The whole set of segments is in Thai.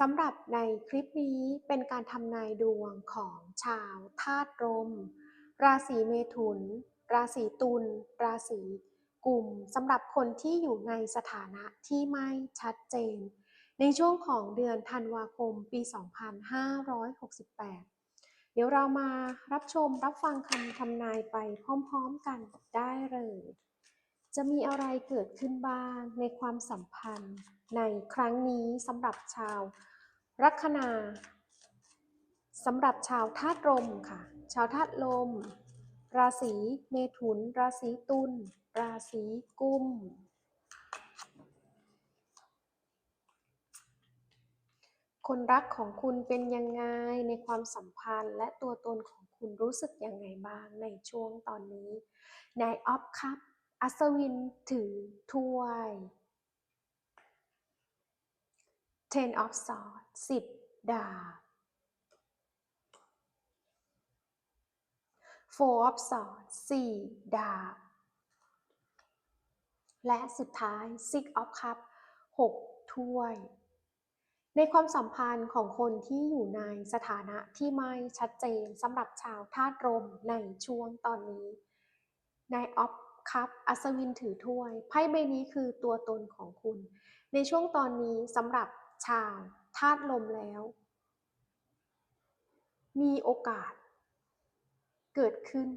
สำหรับในคลิปนี้เป็นการทำนายดวงของชาวธาตุลมราศีเมถุน ราศีตุล ราศีกุมสำหรับคนที่อยู่ในสถานะที่ไม่ชัดเจน ในช่วงของเดือนธันวาคมปี 2568 เดี๋ยวเรามารับชมรับฟังคำทำนายไปพร้อมๆกันได้เลย จะมีอะไรเกิดขึ้นบ้างในความสัมพันธ์ ในครั้งนี้สำหรับชาวลัคนาสำหรับชาวธาตุลมค่ะ ชาวธาตุลม ราศีเมถุน ราศีตุลราศีกุม คนรักของคุณเป็นยังไงในความสัมพันธ์ และตัวตนของคุณรู้สึกยังไงบ้างในช่วงตอนนี้นายออฟคัพ อัศวินถือถ้วย Ten of Swords สิบดาบ Four of Swords สี่ดาบ และสุดท้าย Six of Cups หกถ้วย ในความสัมพันธ์ของคนที่อยู่ในสถานะที่ไม่ชัดเจนสำหรับชาวธาตุลมในช่วงตอนนี้นายออฟ คัพอัศวินถือถ้วย ไพ่ใบนี้คือตัวตนของคุณ ในช่วงตอนนี้สำหรับชาวธาตุลมแล้ว มีโอกาส เกิดขึ้น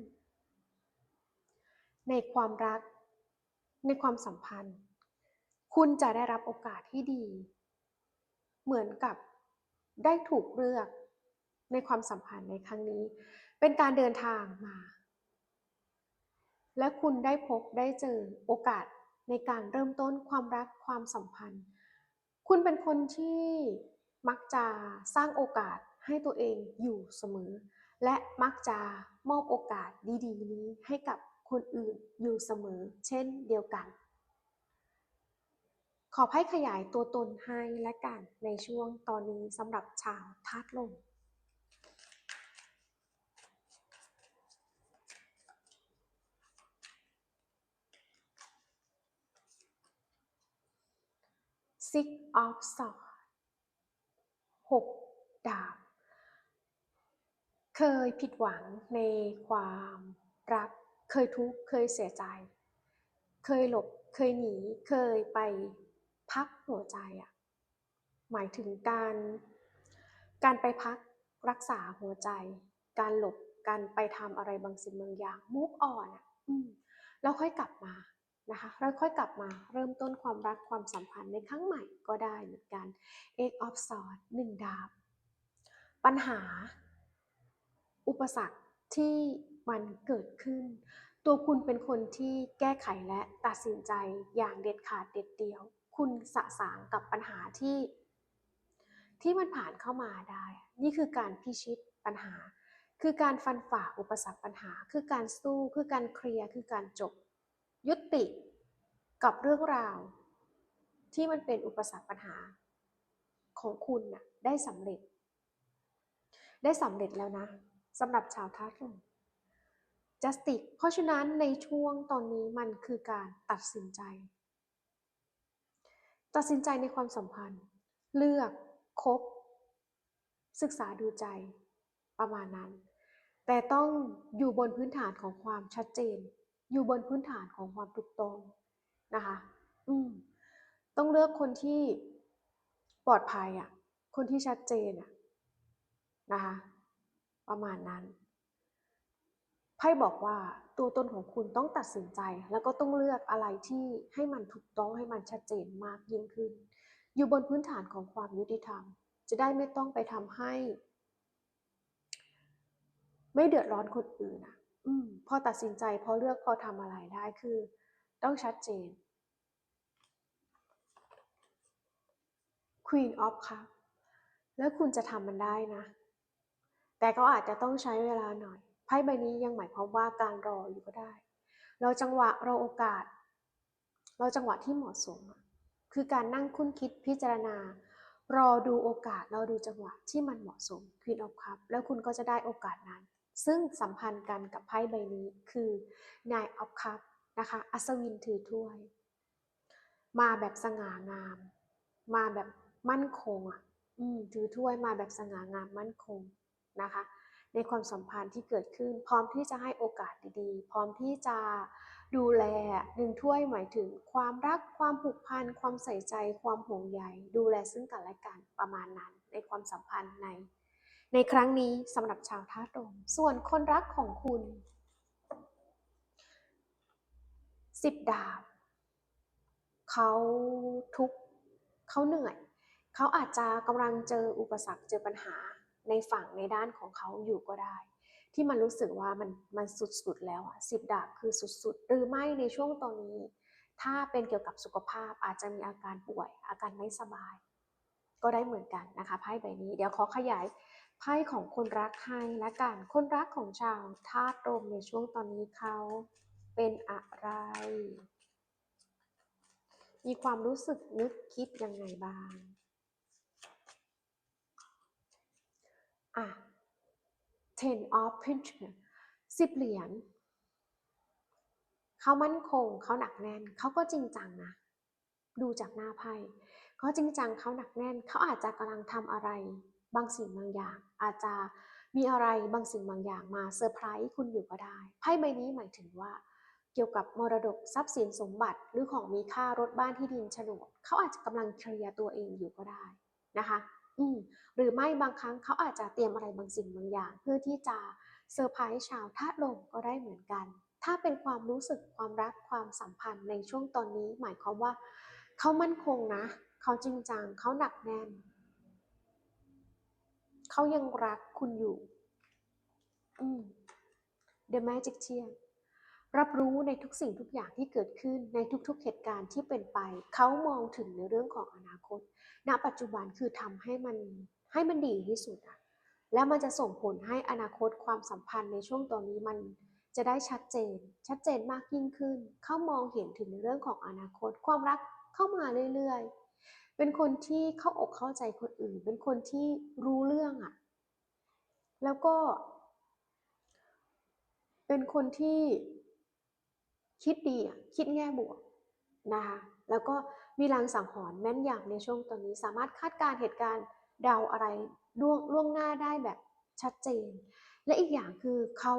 ในความรัก ในความสัมพันธ์ คุณจะได้รับโอกาสที่ดี เหมือนกับได้ถูกเลือกในความสัมพันธ์ในครั้งนี้ เป็นการเดินทางมา และคุณได้พบได้เจอโอกาสในการเริ่มต้นความรักความสัมพันธ์ คุณเป็นคนที่มักจะสร้างโอกาสให้ตัวเองอยู่เสมอ และมักจะมอบโอกาสดีๆ นี้ให้กับคนอื่นอยู่เสมอ เช่นเดียวกัน ขอให้ขยายตัวตนให้และกันในช่วงตอนนี้สำหรับชาวธาตุลม Six of Swords หกดาบ เคยผิดหวังในความรัก เคยทุกข์ เคยเสียใจ เคยหลบ เคยหนี เคยไปพักหัวใจอะหมายถึงการ การไปพักรักษาหัวใจ การหลบ การไปทำอะไรบางสิ่งบางอย่าง move on อะอืมแล้วค่อยกลับมา นะคะแล้วค่อยกลับมาเริ่มต้นความรักความสัมพันธ์ในครั้งใหม่ก็ได้เหมือนกัน Eight of Swords หนึ่งดาบ ปัญหา อุปสรรคที่มันเกิดขึ้น ตัวคุณเป็นคนที่แก้ไขและตัดสินใจอย่างเด็ดขาดเด็ดเดี่ยว คุณสะสางกับปัญหาที่ ที่มันผ่านเข้ามาได้ นี่คือการพิชิตปัญหา คือการฟันฝ่าอุปสรรคปัญหา คือการสู้ คือการเคลียร์ คือการจบ ยุติกับเรื่องราว ที่มันเป็นอุปสรรคปัญหาของคุณน่ะได้สำเร็จ ได้สำเร็จแล้วนะสำหรับชาวธาตุลม justice เพราะฉะนั้นในช่วงตอนนี้มันคือการตัดสินใจ ตัดสินใจในความสัมพันธ์ เลือกคบ ศึกษาดูใจประมาณนั้น แต่ต้องอยู่บนพื้นฐานของความชัดเจน อยู่บนพื้นฐานของความถูกต้องนะคะ อืม ต้องเลือกคนที่ปลอดภัยอะ่ะ คนที่ชัดเจนอะ่ะนะคะ ประมาณนั้น ไพ่บอกว่าตัวตนของคุณต้องตัดสินใจ แล้วก็ต้องเลือกอะไรที่ให้มันถูกต้องให้มันชัดเจนมากยิ่งขึ้น อยู่บนพื้นฐานของความยุติธรรม จะได้ไม่ต้องไปทำให้ ไม่เดือดร้อนคนอื่นอะ อืมพอตัดสินใจพอเลือกพอทำอะไรได้คือ ต้องชัดเจน Queen of Cups แล้วคุณจะทำมันได้นะ แต่ก็อาจจะต้องใช้เวลาหน่อยไพ่ใบนี้ยังหมายความว่าการรออยู่ก็ได้ เราจังหวะเราโอกาส เราจังหวะที่เหมาะสม คือการนั่งคุ้นคิดพิจารณา รอดูโอกาสเราดูจังหวะที่มันเหมาะสม Queen of Cup แล้วคุณก็จะได้โอกาสนั้น ซึ่งสัมพันธ์กันกับไพ่ใบนี้คือ Nine of Cup นะคะอัศวินถือถ้วย มาแบบสง่างาม มาแบบมั่นคงอะอืมถือถ้วยมาแบบสง่างามมั่นคงนะคะ ในความสัมพันธ์ที่เกิดขึ้น พร้อมที่จะให้โอกาสดีๆ พร้อมที่จะดูแลหนึ่งถ้วยหมายถึงความรักความผูกพันความใส่ใจ ความห่วงใยดูแลซึ่งกันและกันประมาณนั้นในความสัมพันธ์ใน ในครั้งนี้สำหรับชาวธาตุลมส่วนคนรักของคุณสิบดาบเขาทุกข์เขาเหนื่อย เขาอาจจะกำลังเจออุปสรรคเจอปัญหาในฝั่งในด้านของเขาอยู่ก็ได้ ที่มันรู้สึกว่ามันมันสุดๆแล้วอะสิบดาบคือสุดๆ หรือไม่ในช่วงตอนนี้ ถ้าเป็นเกี่ยวกับสุขภาพอาจจะมีอาการป่วย อาการไม่สบาย ก็ได้เหมือนกันนะคะไพ่ใบนี้ เดี๋ยวขอขยาย ไพ่ของคนรักให้และกันคนรักของชาวธาตุลมในช่วงตอนนี้เขาเป็นอะไร มีความรู้สึกนึกคิดยังไงบ้างอะ ten of pentacles สิบเหรียญเขามั่นคงเขาหนักแน่นเขาก็จริงจังนะ ดูจากหน้าไพ่เขาจริงจังเขาหนักแน่นเขาอาจจะกำลังทำอะไร บางสิ่งบางอย่าง อาจจะมีอะไรบางสิ่งบางอย่างมาเซอร์ไพรส์คุณอยู่ก็ได้ไพ่ใบนี้หมายถึงว่า เกี่ยวกับมรดกทรัพย์สินสมบัติหรือของมีค่ารถบ้านที่ดินโฉนดเขาอาจจะกำลังเคลียร์ตัวเองอยู่ก็ได้นะคะ อืมหรือไม่บางครั้งเขาอาจจะเตรียมอะไรบางสิ่งบางอย่าง เพื่อที่จะเซอร์ไพรส์ชาวธาตุลมก็ได้เหมือนกัน ถ้าเป็นความรู้สึกความรักความสัมพันธ์ในช่วงตอนนี้ หมายความว่าเขามั่นคงนะเขาจริงจังเขาหนักแน่น เขายังรักคุณอยู่ อืม The Magician รับรู้ในทุกสิ่งทุกอย่างที่เกิดขึ้นในทุกๆเหตุการณ์ที่เป็นไป เขามองถึงในเรื่องของอนาคต ณ ปัจจุบันคือทำให้มันให้มันดีที่สุดอะและมันจะส่งผลให้อนาคตความสัมพันธ์ในช่วงตอนนี้มันจะได้ชัดเจน ชัดเจนมากยิ่งขึ้น เขามองเห็นถึงในเรื่องของอนาคต ความรักเข้ามาเรื่อยๆ เป็นคนที่เข้าอกเข้าใจคนอื่น เป็นคนที่รู้เรื่องอะแล้วก็ เป็นคนที่คิดดีอะคิดแง่บวกนะคะแล้วก็มีลางสังหรณ์แม่นยำในช่วงตอนนี้ สามารถคาดการณ์เหตุการณ์เดาอะไรล่วงล่วงหน้าได้แบบชัดเจน และอีกอย่างคือเขา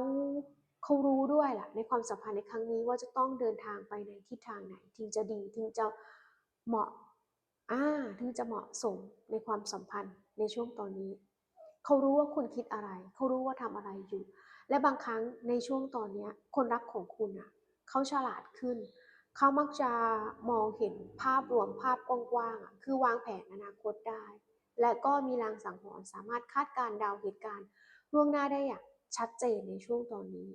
เขารู้ด้วยแหละในความสัมพันธ์ในครั้งนี้ว่าจะต้องเดินทางไปในทิศทางไหนถึงจะดีถึงจะเหมาะ อ่าถึงจะเหมาะสมในความสัมพันธ์ในช่วงตอนนี้ เขารู้ว่าคุณคิดอะไร เขารู้ว่าทำอะไรอยู่ และบางครั้งในช่วงตอนนี้คนรักของคุณอะเขาฉลาดขึ้น เขามักจะมองเห็นภาพรวมภาพกว้างๆอะคือวางแผนอนาคตได้ และก็มีลางสังหรณ์สามารถคาดการณ์เดาเหตุการณ์ล่วงหน้าได้อย่างชัดเจนในช่วงตอนนี้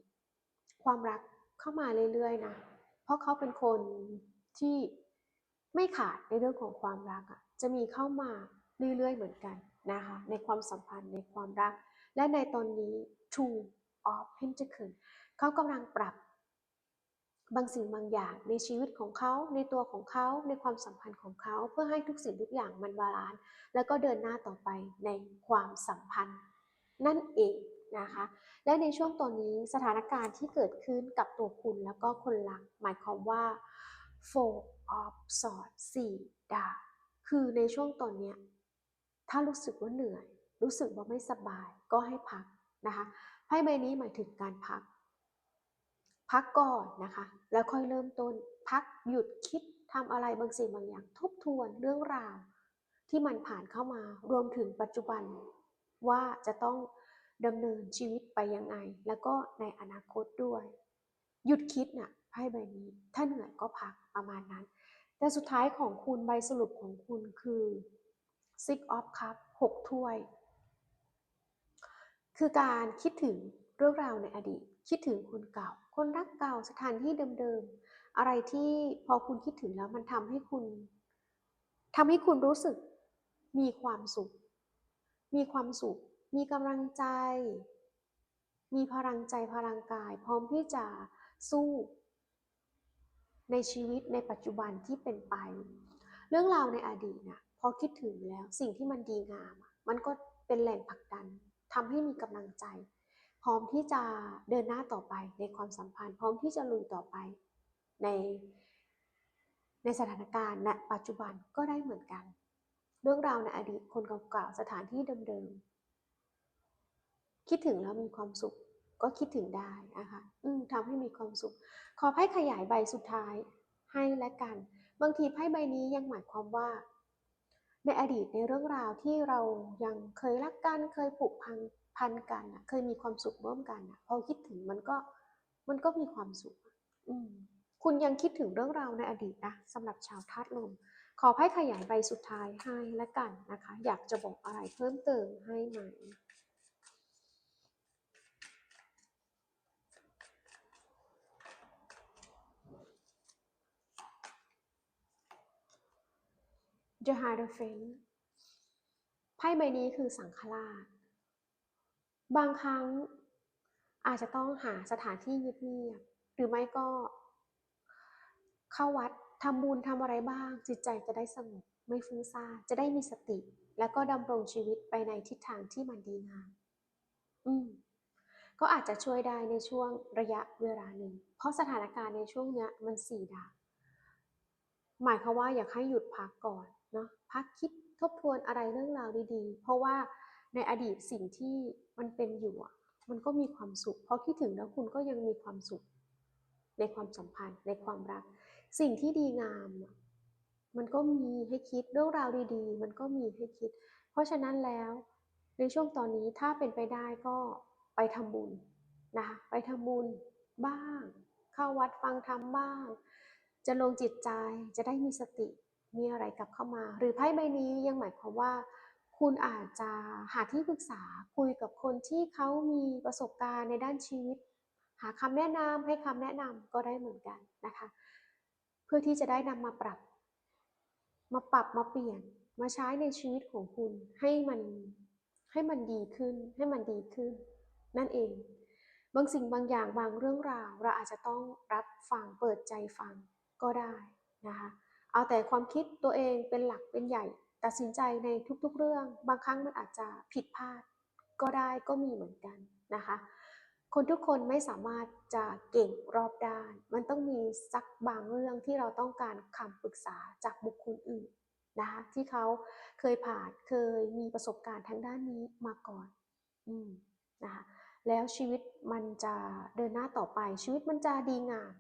ความรักเข้ามาเรื่อยๆนะ เพราะเขาเป็นคนที่ ไม่ขาดในเรื่องของความรักอะจะมีเข้ามาเรื่อยๆเหมือนกันนะคะในความสัมพันธ์ในความรัก และในตอนนี้ Two of Pentacles เขากำลังปรับบางสิ่งบางอย่างในชีวิตของเขาในตัวของเขาในความสัมพันธ์ของเขาเพื่อให้ทุกสิ่งทุกอย่างมันบาลานซ์แล้วก็เดินหน้าต่อไปในความสัมพันธ์ นั่นเองนะคะ และในช่วงตอนนี้สถานการณ์ที่เกิดขึ้นกับตัวคุณแล้วก็คนรัก หมายความว่า four of swords สี่ดาบคือในช่วงตอนเนี้ยถ้ารู้สึกว่าเหนื่อย รู้สึกว่าไม่สบายก็ให้พักนะคะไพ่ใบนี้หมายถึงการพัก พักก่อนนะคะ แล้วค่อยเริ่มต้น พักหยุดคิดทำอะไรบางสิ่งบางอย่าง ทบทวนเรื่องราว ที่มันผ่านเข้ามารวมถึงปัจจุบัน ว่าจะต้องดำเนินชีวิตไปยังไง แล้วก็ในอนาคตด้วย หยุดคิดน่ะ ไพ่ใบนี้ ถ้าเหนื่อยก็พักประมาณนั้น แต่สุดท้ายของคุณใบสรุปของคุณคือ six of cup หกถ้วย คือการคิดถึงเรื่องราวในอดีต คิดถึงคนเก่า คนรักเก่าสถานที่เดิมๆ อะไรที่พอคุณคิดถึงแล้วมันทำให้คุณทำให้คุณรู้สึกมีความสุข มีความสุข มีกำลังใจ มีพลังใจพลังกาย พร้อมที่จะสู้ ในชีวิตในปัจจุบันที่เป็นไป เรื่องราวในอดีตน่ะพอคิดถึงแล้วสิ่งที่มันดีงาม มันก็เป็นแรงผลักดันทำให้มีกำลังใจ พร้อมที่จะเดินหน้าต่อไปในความสัมพันธ์ พร้อมที่จะลุยต่อไปใน ในสถานการณ์ณปัจจุบันก็ได้เหมือนกัน เรื่องราวในอดีตคนเก่าๆสถานที่เดิมๆคิดถึงแล้วมีความสุข ก็คิดถึงได้นะคะทำให้มีความสุข ขอไพ่ขยายใบสุดท้ายให้และกัน บางทีไพ่ใบนี้ยังหมายความว่า ในอดีตในเรื่องราวที่เรายังเคยรักกันเคยผูกพันพันกันเคยมีความสุขร่วมกันอะพอคิดถึงมันก็มันก็มีความสุขคุณยังคิดถึงเรื่องราวในอดีตนะสำหรับชาวธาตุลมขอไพ่ขยายใบสุดท้ายให้และกันนะคะ อยากจะบอกอะไรเพิ่มเติมให้ไหม The Hierophant ไพ่ใบนี้คือสังฆราช บางครั้งอาจจะต้องหาสถานที่เงียบๆหรือไม่ก็ เข้าวัดทำบุญทำอะไรบ้าง จิตใจจะได้สงบไม่ฟุ้งซ่านจะได้มีสติ แล้วก็ดำรงชีวิตไปในทิศทางที่มันดีงามอืมก็อาจจะช่วยได้ในช่วงระยะเวลาหนึ่ง เพราะสถานการณ์ในช่วงเนี้ยมันสี่ดา หมายความว่าอยากให้หยุดพักก่อน พักคิดทบทวนอะไรเรื่องราวดีๆ เพราะว่าในอดีตสิ่งที่มันเป็นอยู่มันก็มีความสุข เพอคิดถึงแล้วคุณก็ยังมีความสุข ในความสัมพันธ์ในความรัก สิ่งที่ดีงาม มันก็มีให้คิดเรื่องราวดีๆ มันก็มีให้คิด เพราะฉะนั้นแล้วในช่วงตอนนี้ถ้าเป็นไปได้ก็ไปทำบุญนะคะไปทำบุญบ้าง เข้าวัดฟังธรรมบ้าง จะลงจิตใจจะได้มีสติ มีอะไรกลับเข้ามา หรือไพ่ใบนี้ยังหมายความว่า คุณอาจจะหาที่ปรึกษาคุยกับคนที่เขามีประสบการณ์ในด้านชีวิต หาคำแนะนำให้คำแนะนำก็ได้เหมือนกันนะคะ เพื่อที่จะได้นำมาปรับ มาปรับมาเปลี่ยนมาใช้ในชีวิตของคุณให้มันให้มันดีขึ้น ให้มันดีขึ้น นั่นเอง บางสิ่งบางอย่างบางเรื่องราว เราอาจจะต้องรับฟังเปิดใจฟังก็ได้นะคะ เอาแต่ความคิดตัวเองเป็นหลักเป็นใหญ่ ตัดสินใจในทุกๆเรื่อง บางครั้งมันอาจจะผิดพลาด ก็ได้ก็มีเหมือนกันนะคะ คนทุกคนไม่สามารถจะเก่งรอบด้าน มันต้องมีสักบางเรื่องที่เราต้องการคำปรึกษาจากบุคคลอื่นนะคะที่เขาเคยผ่านเคยมีประสบการณ์ทางด้านนี้มาก่อนอืมนะคะแล้วชีวิตมันจะเดินหน้าต่อไปชีวิตมันจะดีงาม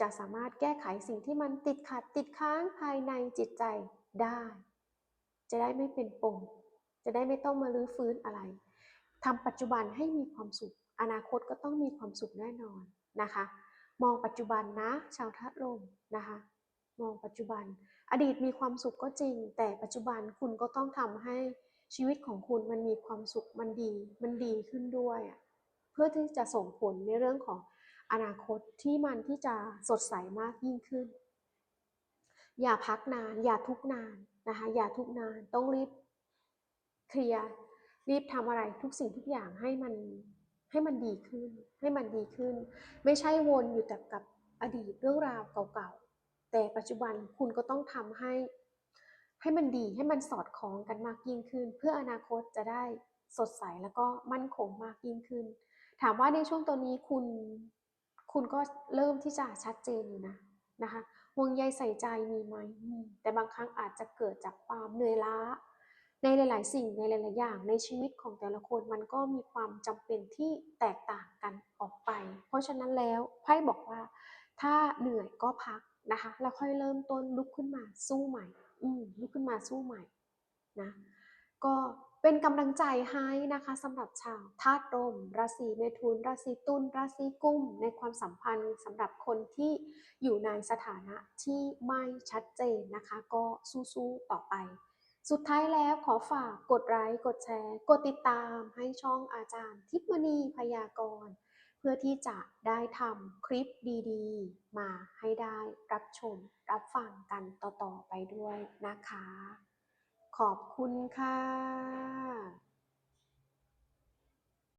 จะสามารถแก้ไขสิ่งที่มันติดขัดติดค้างภายในจิตใจได้ จะได้ไม่เป็นปมจะได้ไม่ต้องมาลื้อฟื้นอะไรทำปัจจุบันให้มีความสุข อนาคตก็ต้องมีความสุขแน่นอนนะคะ มองปัจจุบันนะชาวทัดลมนะคะ มองปัจจุบัน อดีตมีความสุขก็จริง แต่ปัจจุบันคุณก็ต้องทำให้ชีวิตของคุณมันมีความสุขมันดี มันดีขึ้นด้วย เพื่อที่จะส่งผลในเรื่องของ อนาคตที่มันที่จะสดใสมากยิ่งขึ้น อย่าพักนาน อย่าทุกนานนะคะ อย่าทุกนานต้องรีบเคลียร์รีบทำอะไรทุกสิ่งทุกอย่างให้มันให้มันดีขึ้น ให้มันดีขึ้น ไม่ใช่วนอยู่แต่กับอดีตเรื่องราวเก่าๆ แต่ปัจจุบันคุณก็ต้องทำให้ให้มันดีให้มันสอดคล้องกันมากยิ่งขึ้น เพื่ออนาคตจะได้สดใสแล้วก็มั่นคงมากยิ่งขึ้น ถามว่าในช่วงตอนนี้คุณ คุณก็เริ่มที่จะชัดเจนอยู่นะนะคะห่วงใยใส่ใจมีไหมมีแต่บางครั้งอาจจะเกิดจากความเหนื่อยล้า ในหลาย ๆ สิ่งในหลาย ๆ อย่างในชีวิตของแต่ละคนมันก็มีความจำเป็นที่แตกต่างกันออกไป เพราะฉะนั้นแล้วไพ่บอกว่า ถ้าเหนื่อยก็พักนะคะแล้วค่อยเริ่มต้นลุกขึ้นมาสู้ใหม่ อืลุกขึ้นมาสู้ใหม่นะก็ เป็นกำลังใจให้นะคะสำหรับชาวธาตุลมราศีเมถุนราศีตุลราศีกุมในความสัมพันธ์สำหรับคนที่อยู่ในสถานะที่ไม่ชัดเจนนะคะ ก็สู้ๆต่อไป สุดท้ายแล้วขอฝากกดไลค์กดแชร์ กดติดตามให้ช่องอาจารย์ทิพมณีพยากรณ์เพื่อที่จะได้ทำคลิปดีๆ มาให้ได้รับชมรับฟังกันต่อๆไปด้วยนะคะ ขอบคุณค่ะ